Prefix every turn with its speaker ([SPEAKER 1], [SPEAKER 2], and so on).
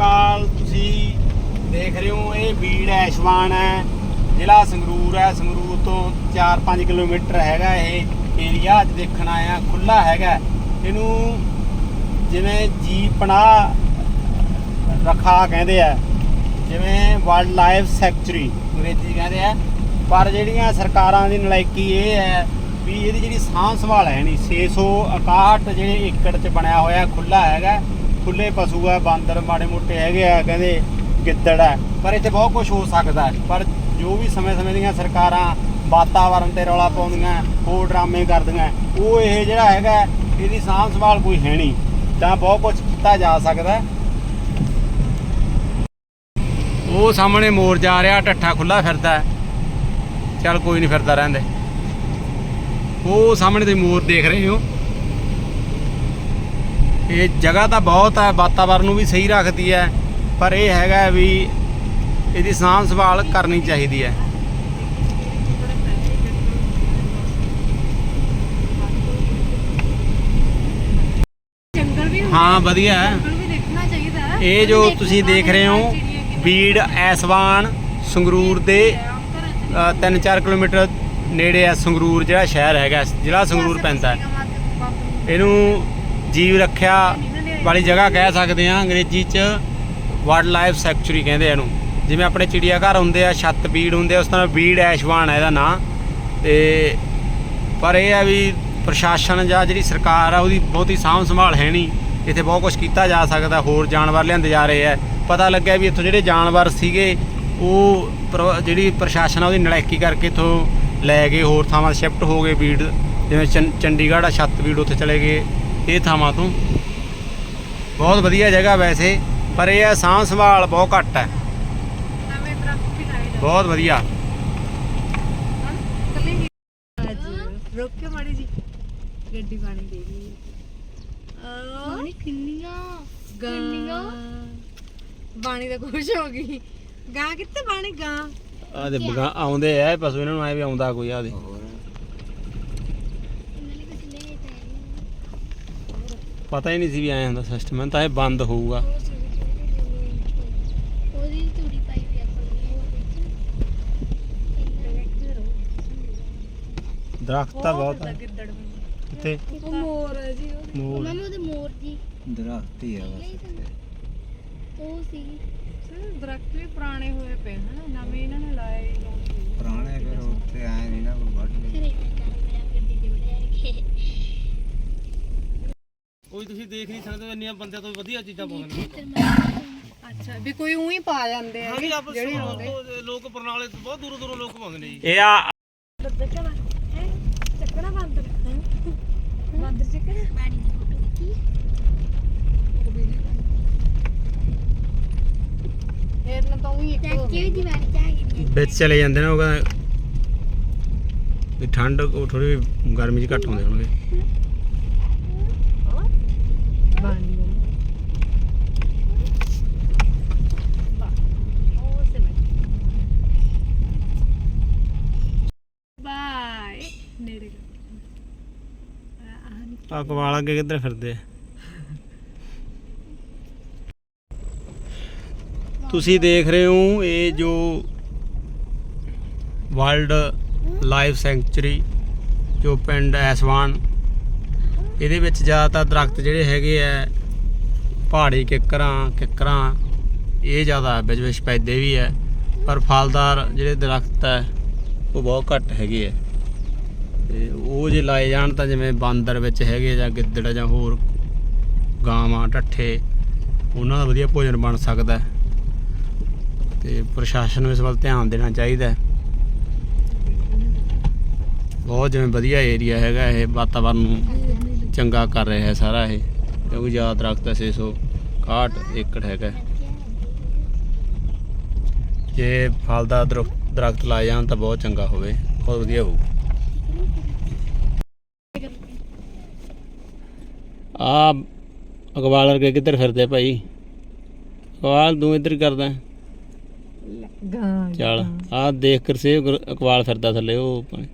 [SPEAKER 1] ਅਕਾਲ ਤੁਸੀਂ ਦੇਖ ਰਹੇ ਹੋ, ਇਹ ਬੀੜ ਐਸ਼ਵਾਨ ਹੈ, ਜ਼ਿਲ੍ਹਾ ਸੰਗਰੂਰ ਹੈ। ਸੰਗਰੂਰ ਤੋਂ 4-5 ਕਿਲੋਮੀਟਰ ਹੈਗਾ ਇਹ ਏਰੀਆ ਅੱਜ ਦੇਖਣ ਆਇਆ ਖੁੱਲਾ ਹੈਗਾ। ਇਹਨੂੰ ਜਿਵੇਂ ਜੀ ਪਨਾਹ ਰੱਖਾ ਕਹਿੰਦੇ ਆ, ਜਿਵੇਂ ਵਾਈਲਡ ਲਾਈਫ ਸੈਂਚੁਰੀ ਅੰਗਰੇਜ਼ੀ ਕਹਿੰਦੇ ਆ। ਪਰ ਜਿਹੜੀਆਂ ਸਰਕਾਰਾਂ ਦੀ ਨਲਾਇਕੀ ਇਹ ਹੈ ਵੀ ਇਹਦੀ ਜਿਹੜੀ ਸਾਂਭ ਸੰਭਾਲ ਹੈ ਨਹੀਂ 661 ਜਿਹੜੇ ਏਕੜ ਚ ਬਣਿਆ ਹੋਇਆ ਖੁੱਲਾ ਹੈਗਾ। ਖੁੱਲੇ ਪਸ਼ੂ ਆ, ਬਾਂਦਰ ਮਾੜੇ ਮੋਟੇ ਹੈਗੇ ਆ, ਕਹਿੰਦੇ ਗਿੱਦੜ ਹੈ ਪਰ ਇੱਥੇ ਬਹੁਤ ਕੁਝ ਹੋ ਸਕਦਾ ਹੈ। ਪਰ ਜੋ ਵੀ ਸਮੇਂ-ਸਮੇਂ ਦੀਆਂ ਸਰਕਾਰਾਂ ਵਾਤਾਵਰਣ ਤੇ ਰੌਲਾ ਪਾਉਂਦੀਆਂ, ਹੋਰ ਡਰਾਮੇ ਕਰਦੀਆਂ, ਉਹ ਇਹ ਜਿਹੜਾ ਹੈਗਾ, ਇਹਦੀ ਸਾਂਭ ਸੰਭਾਲ ਕੋਈ ਹੈ ਨਹੀਂ। ਤਾਂ ਬਹੁਤ ਕੁਝ ਕੀਤਾ ਜਾ ਸਕਦਾ ਉਹ ਸਾਹਮਣੇ ਮੋਰ ਜਾ ਰਿਹਾ ਟੱਠਾ ਖੁੱਲਾ ਫਿਰਦਾ ਚੱਲ ਕੋਈ ਨਹੀਂ, ਫਿਰਦਾ ਰਹਿੰਦੇ ਉਹ ਸਾਹਮਣੇ ਤੁਸੀਂ ਮੋਰ ਦੇਖ ਰਹੇ ਹੋ। ਇਹ ਜਗ੍ਹਾ ਤਾਂ ਬਹੁਤ ਹੈ ਵਾਤਾਵਰਨ ਨੂੰ ਵੀ ਸਹੀ ਰੱਖਦੀ ਹੈ ਪਰ ਇਹ ਹੈਗਾ ਵੀ ਇਹਦੀ ਸਾਂਭ ਸੰਭਾਲ ਕਰਨੀ ਚਾਹੀਦੀ ਹੈ। ਹਾਂ ਵਧੀਆ। ਇਹ ਜੋ ਤੁਸੀਂ ਦੇਖ ਰਹੇ ਹੋ ਬੀੜ ਐਸਵਾਨ ਸੰਗਰੂਰ ਦੇ
[SPEAKER 2] ਘਰਾਂ 'ਚ
[SPEAKER 1] 3-4 ਕਿਲੋਮੀਟਰ ਨੇੜੇ ਆ ਸੰਗਰੂਰ ਜਿਹੜਾ ਸ਼ਹਿਰ ਹੈਗਾ ਜ਼ਿਲ੍ਹਾ ਸੰਗਰੂਰ ਪੈਂਦਾ ਇਹਨੂੰ ਜੀਵ ਰੱਖਿਆ ਵਾਲੀ ਜਗ੍ਹਾ ਕਹਿ ਸਕਦੇ ਆ ਅੰਗਰੇਜ਼ੀ ਚ ਵਾਈਲਡ ਲਾਈਫ ਸੈਂਚੁਰੀ ਕਹਿੰਦੇ ਆ ਇਹਨੂੰ। ਜਿਵੇਂ ਆਪਣੇ ਚਿੜੀਆ ਘਰ ਹੁੰਦੇ ਆ, ਛੱਤ ਬੀੜ ਹੁੰਦੇ ਆ, ਉਸ ਤਰ੍ਹਾਂ ਬੀੜ ਐਸ਼ਵਾਨ ਹੈ ਇਹਦਾ ਨਾਂ। ਤੇ ਪਰ ਇਹ ਆ ਵੀ ਪ੍ਰਸ਼ਾਸਨ ਜਾਂ ਜਿਹੜੀ ਸਰਕਾਰ ਆ, ਉਹਦੀ ਬਹੁਤੀ ਸਾਂਭ ਸੰਭਾਲ ਹੈ ਨਹੀਂ। ਇੱਥੇ ਬਹੁਤ ਕੁਝ ਕੀਤਾ ਜਾ ਸਕਦਾ, ਹੋਰ ਜਾਨਵਰ ਲਿਆਂਦੇ ਜਾ ਰਹੇ ਆ। ਪਤਾ ਲੱਗਿਆ ਵੀ ਇੱਥੋਂ ਜਿਹੜੇ ਜਾਨਵਰ ਸੀਗੇ, ਉਹ ਪ੍ਰ- ਜਿਹੜੀ ਪ੍ਰਸ਼ਾਸਨ ਆ, ਉਹਦੀ ਨਲਾਇਕੀ ਕਰਕੇ ਇੱਥੋਂ ਲੈ ਗਏ, ਹੋਰ ਥਾਵਾਂ ਸ਼ਿਫਟ ਹੋ ਗਏ ਬੀੜ। ਜਿਵੇਂ ਚੰ- ਚੰਡੀਗੜ੍ਹ ਆ, ਛੱਤ ਬੀੜ ਉੱਥੇ ਚਲੇ ਗਏ। ਇਹ ਥਾਵਾਂ ਤੋਂ। ਬਹੁਤ ਵਧੀਆ ਜਗ੍ਹਾ ਵੈਸੇ ਪਰ ਇਹ ਆ ਸਾਂਭ ਸੰਭਾਲ ਬਹੁਤ ਘੱਟ ਹੈ। ਬਹੁਤ ਵਧੀਆ।
[SPEAKER 2] ਹਨ। ਇਕੱਲੇ ਹੀ ਅੱਜ ਰੁਕ ਕੇ ਮਾੜੀ ਜੀ ਗੱਡੀ ਪਾਣੀ ਦੇ ਗਈ
[SPEAKER 3] ਪਾਣੀ ਕਿੰਨੀਆਂ? ਕਿੰਨੀਆਂ?
[SPEAKER 2] ਬਾਣੀ ਤਾਂ ਖੁਸ਼ ਹੋ ਗਈ। ਗਾਂ ਕਿੱਥੇ ਬਾਣੀ ਗਾਂ?
[SPEAKER 1] ਆ ਦੇ ਬਗਾ ਆਉਂਦੇ ਆ ਪਸ਼ੂ ਇਹਨਾਂ ਨੂੰ ਐ ਵੀ ਆਉਂਦਾ ਕੋਈ ਆ ਦੇ
[SPEAKER 3] ਇਹਨਾਂ ਨੇ ਕੁਝ ਲੈ ਤਾਂ
[SPEAKER 1] ਪਤਾ ਹੀ ਨਹੀਂ ਸੀ ਵੀ ਐ ਹੁੰਦਾ ਸਿਸਟਮ ਤਾਂ ਇਹ ਬੰਦ ਹੋਊਗਾ।
[SPEAKER 3] ਉਹਦੀ ਤੂੜੀ ਪਾਈ ਵੀ
[SPEAKER 1] ਦਰਖਤ ਤਾਂ ਬਹੁਤ ਆ।
[SPEAKER 2] ਉਹ ਮੋਰ ਹੈ ਜੀ ਉਹ
[SPEAKER 1] ਮੋਰ।
[SPEAKER 3] ਉਹਦੇ ਮੋਰ ਜੀ।
[SPEAKER 4] ਦਰਖਤ ਹੀ ਆ ਬਸ
[SPEAKER 3] ਉਹ ਸੀ।
[SPEAKER 2] ਦਰਖਤ ਵੀ ਪੁਰਾਣੇ ਹੋਏ ਪਏ ਹਨ? ਨਵੇਂ ਇਹਨਾਂ ਨੇ ਲਾਏ
[SPEAKER 4] ਪੁਰਾਣੇ ਫਿਰ ਉੱਥੇ ਆਏ ਨਹੀਂ ਨਾ ਕੋਈ ਵੱਢ ਲਏ
[SPEAKER 3] ਘਰੇ ਚੱਲ ਮੇਰਾ ਗੱਡੀ ਦੇ ਬੜਿਆ
[SPEAKER 1] ਕੋਈ ਤੁਸੀਂ ਦੇਖ ਨਹੀਂ ਸਕਦੇ ਇੰਨੀਆਂ ਬੰਦਿਆਂ ਤੋਂ ਵਧੀਆ ਚੀਜ਼ਾਂ ਪਾਉਂਦੇ
[SPEAKER 2] ਅੱਛਾ ਵੀ ਕੋਈ ਉਹੀ ਪਾ ਜਾਂਦੇ ਆ ਜਿਹੜੀ
[SPEAKER 1] ਲੋਕ ਬਰਨਾਲੇ ਤੋਂ ਬਹੁਤ ਦੂਰੋਂ ਦੂਰੋਂ ਲੋਕ ਪਾਉਂਦੇ ਨੇ ਜੀ। ਇਹ ਆ
[SPEAKER 2] ਚੱਕਣਾ ਹੈ? ਚੱਕਣਾ ਬਾਂਦਰ ਬਾਂਦਰ ਚੱਕਣਾ
[SPEAKER 3] ਬਾਣੀ ਦੀ ਫੋਟੋ ਕੀ?
[SPEAKER 2] ਫੇਰ ਨਾ ਤਾਂ ਉਹੀ ਇੱਕ
[SPEAKER 3] ਚਾਚੀ ਵੀ ਦੀਵਾਰ ਚ ਆ ਗਈ
[SPEAKER 1] ਵਿੱਚ ਚਲੇ ਜਾਂਦੇ ਨੇ ਉਹ ਕਹਿੰਦਾ ਠੰਡ ਉਹ ਥੋੜੀ ਗਰਮੀ ਚ ਘੱਟ ਹੁੰਦੇ ਹੋਣਗੇ।
[SPEAKER 2] ਬਾਏ ਨੇੜੇ
[SPEAKER 1] ਆ ਕਵਾਲ ਅੱਗੇ ਕਿੱਧਰ ਫਿਰਦੇ ਆ? ਤੁਸੀਂ ਦੇਖ ਰਹੇ ਹੋ ਇਹ ਜੋ ਵਰਲਡ ਲਾਈਫ ਸੈਂਚੁਰੀ ਜੋ ਪਿੰਡ ਐਸਵਾਨ ਇਹਦੇ ਵਿੱਚ ਜ਼ਿਆਦਾਤਰ ਦਰਖਤ ਜਿਹੜੇ ਹੈਗੇ ਆ, ਪਹਾੜੀ ਕਿੱਕਰਾਂ ਕਿੱਕਰਾਂ, ਇਹ ਜ਼ਿਆਦਾ ਵਿੱਚ ਵਿੱਚ ਪੈਦੇ ਵੀ ਹੈ ਪਰ ਫਲਦਾਰ ਜਿਹੜੇ ਦਰਖਤ ਹੈ ਉਹ ਬਹੁਤ ਘੱਟ ਹੈਗੇ ਆ। ਤੇ ਉਹ ਜੇ ਲਾਏ ਜਾਣ ਤਾਂ ਜਿਵੇਂ ਬਾਂਦਰ ਵਿੱਚ ਹੈਗੇ ਜਾਂ ਗਿੱਦੜ ਜਾਂ ਹੋਰ ਗਾਵਾਂ ਢੱਠੇ ਉਹਨਾਂ ਦਾ ਵਧੀਆ ਭੋਜਨ ਬਣ ਸਕਦਾ। ਹੈ। ਤੇ ਪ੍ਰਸ਼ਾਸਨ ਨੂੰ ਇਸ ਵੱਲ ਧਿਆਨ ਦੇਣਾ ਚਾਹੀਦਾ। ਬਹੁਤ ਜਿਵੇਂ ਵਧੀਆ ਏਰੀਆ ਹੈਗਾ ਇਹ ਵਾਤਾਵਰਨ ਨੂੰ। ਚੰਗਾ ਕਰ ਰਿਹਾ ਹੈ ਸਾਰਾ ਇਹ ਕਿਉਂਕਿ ਜ਼ਿਆਦਾ ਦਰਖਤ ਹੈ 661 ਏਕੜ ਹੈਗਾ ਜੇ ਫਲਦਾਰ ਦਰਖਤ ਦਰਖਤ ਲਾਏ ਜਾਣ ਤਾਂ ਬਹੁਤ ਚੰਗਾ ਹੋਵੇ ਬਹੁਤ ਵਧੀਆ ਹੋਊ। ਆ ਅਕਵਾਲ ਵਰਗੇ ਕਿੱਧਰ ਫਿਰਦੇ ਭਾਈ? ਅਕਵਾਲ ਤੂੰ ਇੱਧਰ ਕਰਦਾ। ਚੱਲ ਆ ਦੇਖ ਕਰ ਸੇ ਅਕਵਾਲ ਫਿਰਦਾ ਥੱਲੇ ਉਹ ਆਪਣੇ।